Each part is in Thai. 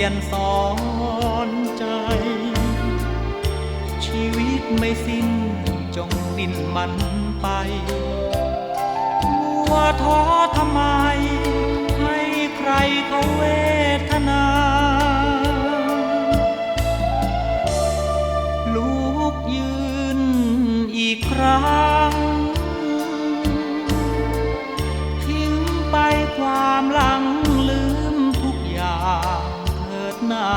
ียนสอนใจ ชีวิตไม่สิ้นจงดิ้นมันไปมัวท้อทำไม ให้ใครเขาเวทนาลุกยืนอีกครั้ง ทิ้งไปความหลังลืมทุกอย่าง นา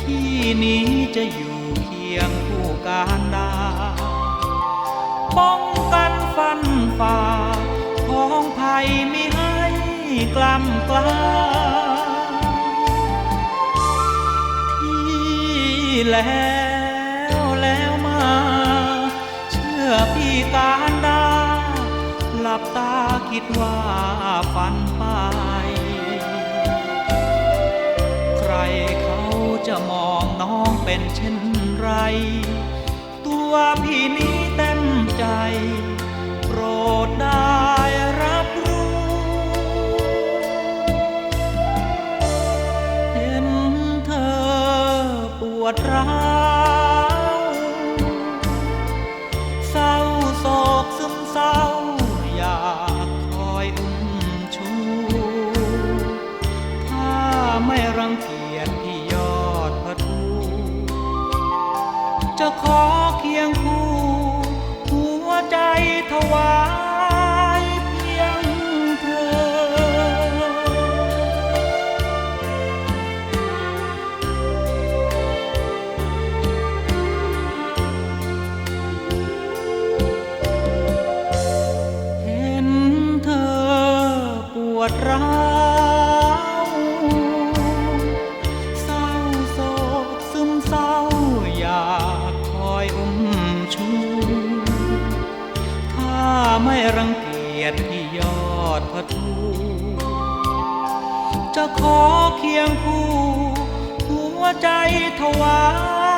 ที่นี้จะอยู่เคียงผู้การดา ป้องกันฟันฝ่า ของภัยมิให้กล้ำกล้า ที่แล้วแล้วมา เชื่อพี่การดา หลับตาคิดว่าฝันป่า เขาจะมองน้องเป็นเช่นไร ตัวพี่นี้เต็มใจ โปรดได้รับรู้ เห็นเธอปวดร้าว to call. ยอุ้มชูถ้าไม่รังเกียจที่ยอดพระทูจะขอเคียงคู่หัวใจถวาย